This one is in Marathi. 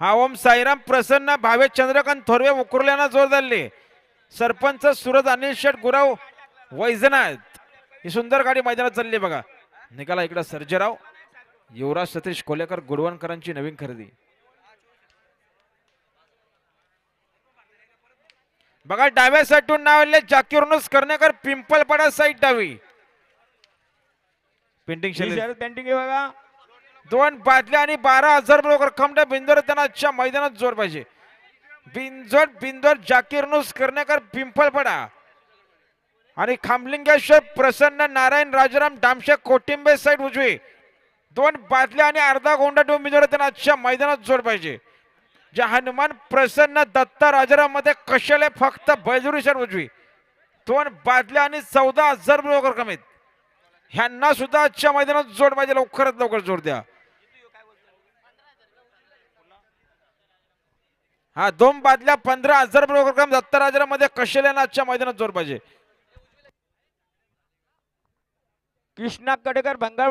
हा ओम साईराम प्रसन्न भावे चंद्रकांत थोरवे उकरल्यानं जोर धरले. सरपंच सुरत अनिल शेठ गुराव वैजनाथ. ही सुंदर गाडी मैदानात चालली बघा. निघाला इकडं सर्जेराव युवराज सतीश कोलेकर गुडवणकरांची नवीन खरेदी. बघा डाव्या साईडून नाव आले जाकीरनुस करण्याकर पिंपलपाडा साईड डावी. पेंटिंग पेंटिंग बघा. दोन बादल्या आणि बारा हजार बरोबर रक्कमच्या बिंदोर त्यांना आजच्या मैदानात जोर पाहिजे. बिंजोड बिंदोर जाकीरनुस करण्याकर पिंपलपडा आणि खामलिंगेश्वर प्रसन्न नारायण राजाराम डामशे कोटिंबे साईड उजवी. दोन बादल्या आणि अर्धा गोंडा डोम बिंदोर त्यांना आजच्या मैदानात जोर पाहिजे. जे हनुमान प्रसन्न दत्ता राजाराममध्ये कशाले फक्त बैजुरी साईड उजवी? दोन बादल्या आणि चौदा हजार बरोबर कमीत. ह्यांना सुद्धा आजच्या मैदानात जोड पाहिजे. लवकरात लवकर जोड द्या. हा दोन बादल्या पंधरा हजार रुपये दत्तर हजारामध्ये कशाला आजच्या मैदानात जोर पाहिजे? कृष्णा कडेकर भंगार